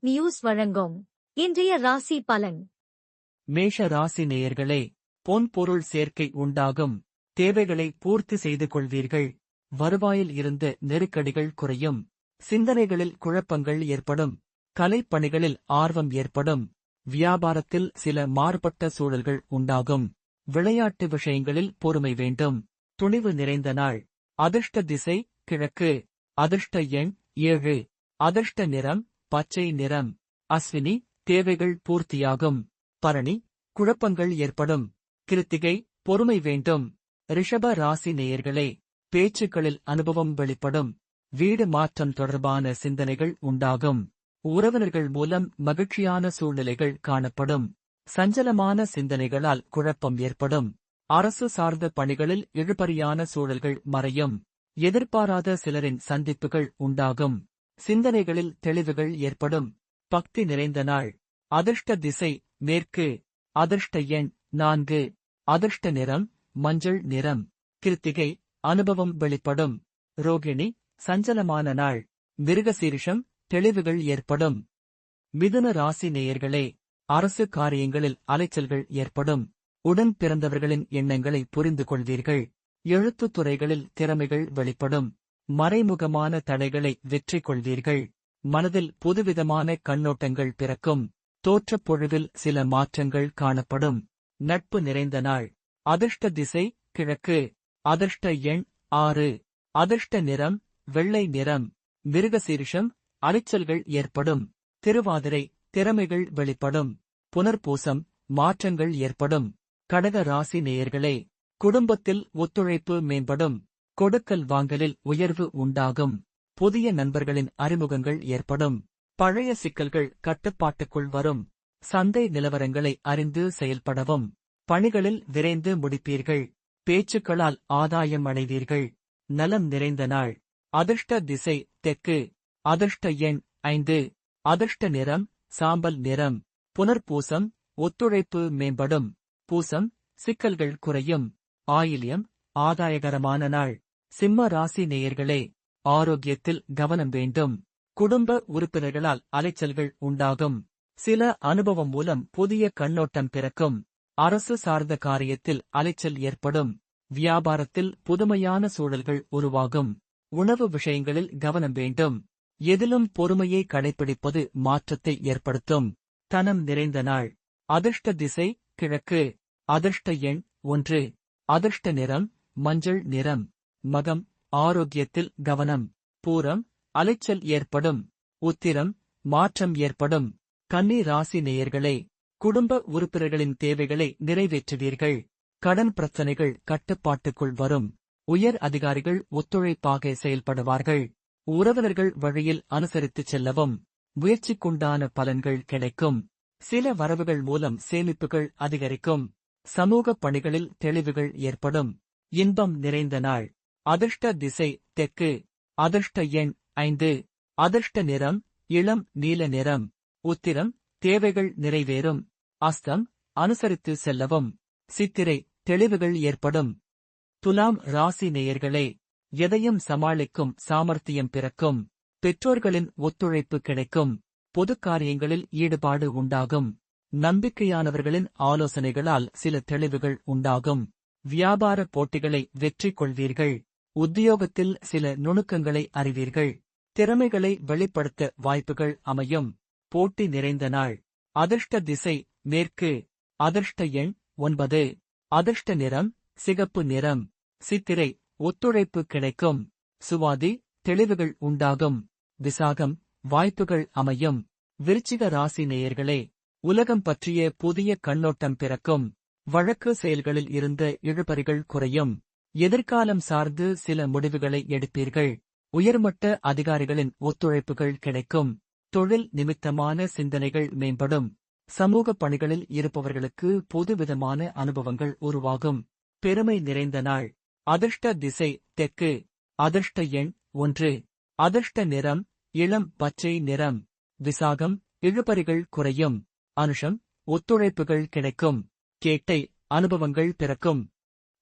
News வழங்கும். இன்றைய ராசி பலன். மேஷ ராசி நேயர்களே பொன் பொருள் சேர்க்கை உண்டாகும். தேவைகளை பூர்த்தி செய்து கொள்வீர்கள். வருவாயில் இருந்து நெருக்கடிகள் குறையும். சிந்தனைகளில் குழப்பங்கள் ஏற்படும். கலைப்பணிகளில் ஆர்வம் ஏற்படும். வியாபாரத்தில் சில மாறுபட்ட சூழல்கள் உண்டாகும். விளையாட்டு விஷயங்களில் பொறுமை வேண்டும். துணிவு நிறைந்த நாள். அதிர்ஷ்ட திசை கிழக்கு. அதிர்ஷ்ட எண் ஏழு. அதிர்ஷ்ட நிறம் பச்சை நிறம் அஸ்வினி தேவைகள் பூர்த்தியாகும். பரணி குழப்பங்கள் ஏற்படும். கிருத்திகை பொறுமை வேண்டும். ரிஷப ராசி நேயர்களே பேச்சுக்களில் அனுபவம் வெளிப்படும். வீடு மாற்றம் தொடர்பான சிந்தனைகள் உண்டாகும். உறவினர்கள் மூலம் மகிழ்ச்சியான சூழ்நிலைகள் காணப்படும். சஞ்சலமான சிந்தனைகளால் குழப்பம் ஏற்படும். அரசு சார்ந்த பணிகளில் இழுபறியான சூழல்கள் மறையும். எதிர்பாராத சிலரின் சந்திப்புகள் உண்டாகும். சிந்தனைகளில் தெளிவுகள் ஏற்படும். பக்தி நிறைந்த நாள். அதிர்ஷ்ட திசை மேற்கு. அதிர்ஷ்ட எண் நான்கு. அதிர்ஷ்ட நிறம் மஞ்சள் நிறம். கிருத்திகை அனுபவம் வெளிப்படும். ரோகிணி சஞ்சலமான நாள். மிருகசீரிஷம் தெளிவுகள் ஏற்படும். மிதுன ராசி நேயர்களே அரசு காரியங்களில் அலைச்சல்கள் ஏற்படும். உடன் பிறந்தவர்களின் எண்ணங்களை புரிந்து கொள்வீர்கள் எழுத்துத் துறைகளில் திறமைகள் வெளிப்படும். மறைமுகமான தடைகளை வெற்றி கொள்வீர்கள் மனதில் புதுவிதமான கண்ணோட்டங்கள் பிறக்கும். தோற்றப்பொழுதில் சில மாற்றங்கள் காணப்படும். நட்பு நிறைந்த நாள். அதிர்ஷ்ட திசை கிழக்கு. அதிர்ஷ்ட எண் ஆறு. அதிர்ஷ்ட நிறம் வெள்ளை நிறம். மிருகசீரிஷம் அலைச்சல்கள் ஏற்படும். திருவாதிரை திறமைகள் வெளிப்படும். புனர்பூசம் மாற்றங்கள் ஏற்படும். கடக ராசி நேயர்களே குடும்பத்தில் ஒத்துழைப்பு மேம்படும். கொடுக்கல் வாங்கலில் உயர்வு உண்டாகும். புதிய நண்பர்களின் அறிமுகங்கள் ஏற்படும். பழைய சிக்கல்கள் கட்டுப்பாட்டுக்குள் வரும். சந்தை நிலவரங்களை அறிந்து செயல்படவும். பணிகளில் விரைந்து முடிப்பீர்கள். பேச்சுக்களால் ஆதாயம் அடைவீர்கள். நலம் நிறைந்த நாள். அதிர்ஷ்ட திசை தெற்கு. அதிர்ஷ்ட எண் ஐந்து. அதிர்ஷ்ட நிறம் சாம்பல் நிறம். புனர்பூசம் ஒத்துழைப்பு மேம்படும். பூசம் சிக்கல்கள் குறையும். ஆயில்யம் ஆதாயகரமான நாள். சிம்ம ராசி நேயர்களே ஆரோக்கியத்தில் கவனம் வேண்டும். குடும்ப உறுப்பினர்களால் அலைச்சல்கள் உண்டாகும். சில அனுபவம் மூலம் புதிய கண்ணோட்டம் பிறக்கும். அரசு சார்ந்த காரியத்தில் அலைச்சல் ஏற்படும். வியாபாரத்தில் புதுமையான சூழல்கள் உருவாகும். உணவு விஷயங்களில் கவனம் வேண்டும். எதிலும் பொறுமையை கடைபிடிப்பது மாற்றத்தை ஏற்படுத்தும். தனம் நிறைந்த நாள். அதிர்ஷ்ட திசை கிழக்கு. அதிர்ஷ்ட எண் ஒன்று. அதிர்ஷ்ட நிறம் மஞ்சள் நிறம். மகம் ஆரோக்கியத்தில் கவனம். பூரம் அலைச்சல் ஏற்படும். உத்திரம் மாற்றம் ஏற்படும். கன்னி ராசி நேயர்களே குடும்ப உறுப்பினர்களின் தேவைகளை நிறைவேற்றுவீர்கள். கடன் பிரச்சனைகள் கட்டுப்பாட்டுக்குள் வரும். உயர் அதிகாரிகள் ஒத்துழைப்பாக செயல்படுவார்கள். உறவினர்கள் வழியில் அனுசரித்துச் செல்லவும். முயற்சிக்குண்டான பலன்கள் கிடைக்கும். சில வரவுகள் மூலம் சேமிப்புகள் அதிகரிக்கும். சமூக பணிகளில் தெளிவுகள் ஏற்படும். இன்பம் நிறைந்த நாள். அதிர்ஷ்ட திசை தெற்கு அதிர்ஷ்ட எண் ஐந்து அதிர்ஷ்ட நிறம் இளம் நீல நிறம் உத்திரம் தேவைகள் நிறைவேறும் அஸ்தம் அனுசரித்து செல்லவும் சித்திரை தெளிவுகள் ஏற்படும். துலாம் ராசி நேயர்களே எதையும் சமாளிக்கும் சாமர்த்தியம் பிறக்கும் பெற்றோர்களின் ஒத்துழைப்பு கிடைக்கும் பொது காரியங்களில் ஈடுபாடு உண்டாகும் நம்பிக்கையானவர்களின் ஆலோசனைகளால் சில தெளிவுகள் உண்டாகும் வியாபார போட்டிகளை வெற்றி கொள்வீர்கள் உத்தியோகத்தில் சில நுணுக்கங்களை அறிவீர்கள். திறமைகளை வெளிப்படுத்த வாய்ப்புகள் அமையும். போட்டி நிறைந்த நாள். அதிர்ஷ்ட திசை மேற்கு. அதிர்ஷ்ட எண் ஒன்பது. அதிர்ஷ்ட நிறம் சிகப்பு நிறம். சித்திரை ஒத்துழைப்பு கிடைக்கும். சுவாதி தெளிவுகள் உண்டாகும். விசாகம் வாய்ப்புகள் அமையும். விருச்சிக ராசி நேயர்களே உலகம் பற்றிய புதிய கண்ணோட்டம் பிறக்கும். வழக்கு செயல்களில் இருந்த இழுபறிகள் குறையும். எதிர்காலம் சார்ந்து சில முடிவுகளை எடுப்பீர்கள். உயர்மட்ட அதிகாரிகளின் ஒத்துழைப்புகள் கிடைக்கும். தொழில் நிமித்தமான சிந்தனைகள் மேம்படும். சமூக பணிகளில் இருப்பவர்களுக்கு பொதுவிதமான அனுபவங்கள் உருவாகும். பெருமை நிறைந்த நாள். அதிர்ஷ்ட திசை தெற்கு. அதிர்ஷ்ட எண் ஒன்று. அதிர்ஷ்ட நிறம். இளம் பச்சை நிறம். விசாகம். இழுபறிகள் குறையும். அனுஷம். ஒத்துழைப்புகள் கிடைக்கும். கேட்டை. அனுபவங்கள் பிறக்கும்.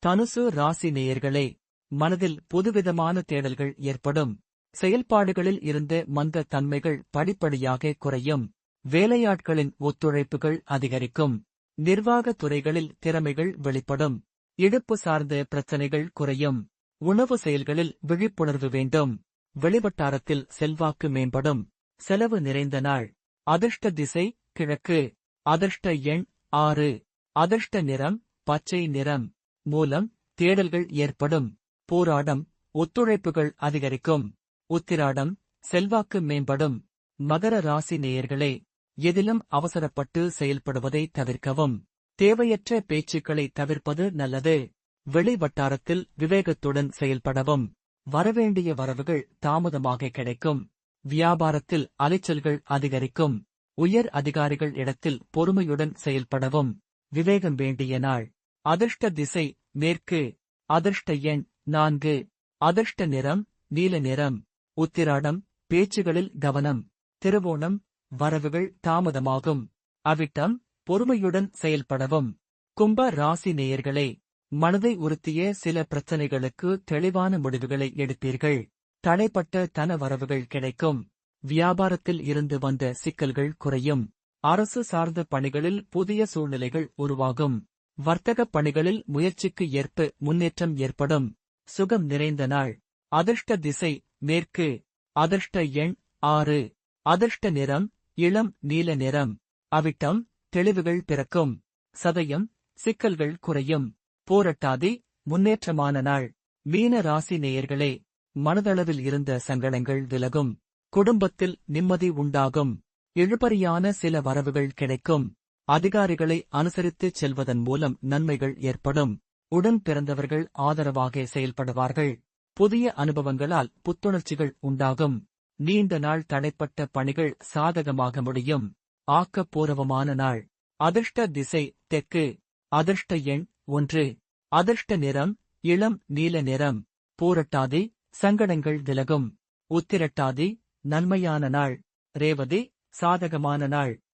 தனுசு ராசி நேயர்களே மனதில் புதுவிதமான தேடல்கள் ஏற்படும். செயல்பாடுகளில் இருந்த மந்த தன்மைகள் படிப்படியாக குறையும். வேலையாட்களின் ஒத்துழைப்புகள் அதிகரிக்கும். நிர்வாகத் துறைகளில் திறமைகள் வெளிப்படும். இடுப்பு சார்ந்த பிரச்சனைகள் குறையும். உணவு செயல்களில் விழிப்புணர்வு வேண்டும். வெளிவட்டாரத்தில் செல்வாக்கு மேம்படும். செலவு நிறைந்த நாள். அதிர்ஷ்ட திசை கிழக்கு. அதிர்ஷ்ட எண் ஆறு. அதிர்ஷ்ட நிறம் பச்சை நிறம். மூலம் தேடல்கள் ஏற்படும். போராடம் ஒத்துழைப்புகள் அதிகரிக்கும். உத்திராடம் செல்வாக்கு மேம்படும். மகர ராசி நேயர்களே எதிலும் அவசரப்பட்டு செயல்படுவதை தவிர்க்கவும். தேவையற்ற பேச்சுக்களை தவிர்ப்பது நல்லது. வெளி வட்டாரத்தில் விவேகத்துடன் செயல்படவும். வரவேண்டிய வரவுகள் தாமதமாக கிடைக்கும். வியாபாரத்தில் அலைச்சல்கள் அதிகரிக்கும். உயர் அதிகாரிகள் இடத்தில் பொறுமையுடன் செயல்படவும். விவேகம் வேண்டிய நாள். அதிர்ஷ்ட திசை மேற்கு. அதிர்ஷ்ட எண் நான்கு. அதிர்ஷ்ட நிறம் நீல நிறம். உத்திராடம் பேச்சுகளில் கவனம். திருவோணம் வரவுகள் தாமதமாகும். அவிட்டம் பொறுமையுடன் செயல்படவும். கும்ப ராசி நேயர்களே மனதை உறுத்திய சில பிரச்சனைகளுக்கு தெளிவான முடிவுகளை எடுப்பீர்கள். தடைப்பட்ட தன வரவுகள் கிடைக்கும். வியாபாரத்தில் இருந்து வந்த சிக்கல்கள் குறையும். அரசு சார்ந்த பணிகளில் புதிய சூழ்நிலைகள் உருவாகும். வர்த்தகப் பணிகளில் முயற்சிக்கு ஏற்ப முன்னேற்றம் ஏற்படும். சுகம் நிறைந்த நாள். அதிர்ஷ்ட திசை மேற்கு. அதிர்ஷ்ட எண் ஆறு. அதிர்ஷ்ட நிறம் இளம் நீல நிறம். அவிட்டம் தெளிவுகள் பிறக்கும். சதயம் சிக்கல்கள் குறையும். போரட்டாதி முன்னேற்றமான நாள். மீன ராசி நேயர்களே மனதளவில் இருந்த சங்கடங்கள் விலகும். குடும்பத்தில் நிம்மதி உண்டாகும். இழுபறியான சில வரவுகள் கிடைக்கும். அதிகாரிகளை அனுசரித்துச் செல்வதன் மூலம் நன்மைகள் ஏற்படும். உடன் பிறந்தவர்கள் ஆதரவாக செயல்படுவார்கள். புதிய அனுபவங்களால் புத்துணர்ச்சிகள் உண்டாகும். நீண்ட நாள் தடைப்பட்ட பணிகள் சாதகமாக முடியும். ஆக்கப்பூர்வமான நாள். அதிர்ஷ்ட திசை தெற்கு. அதிர்ஷ்ட எண் ஒன்று. அதிர்ஷ்ட நிறம் இளம் நீல நிறம். பூரட்டாதி சங்கடங்கள் விலகும். உத்திரட்டாதி நன்மையான நாள். ரேவதி சாதகமான நாள்.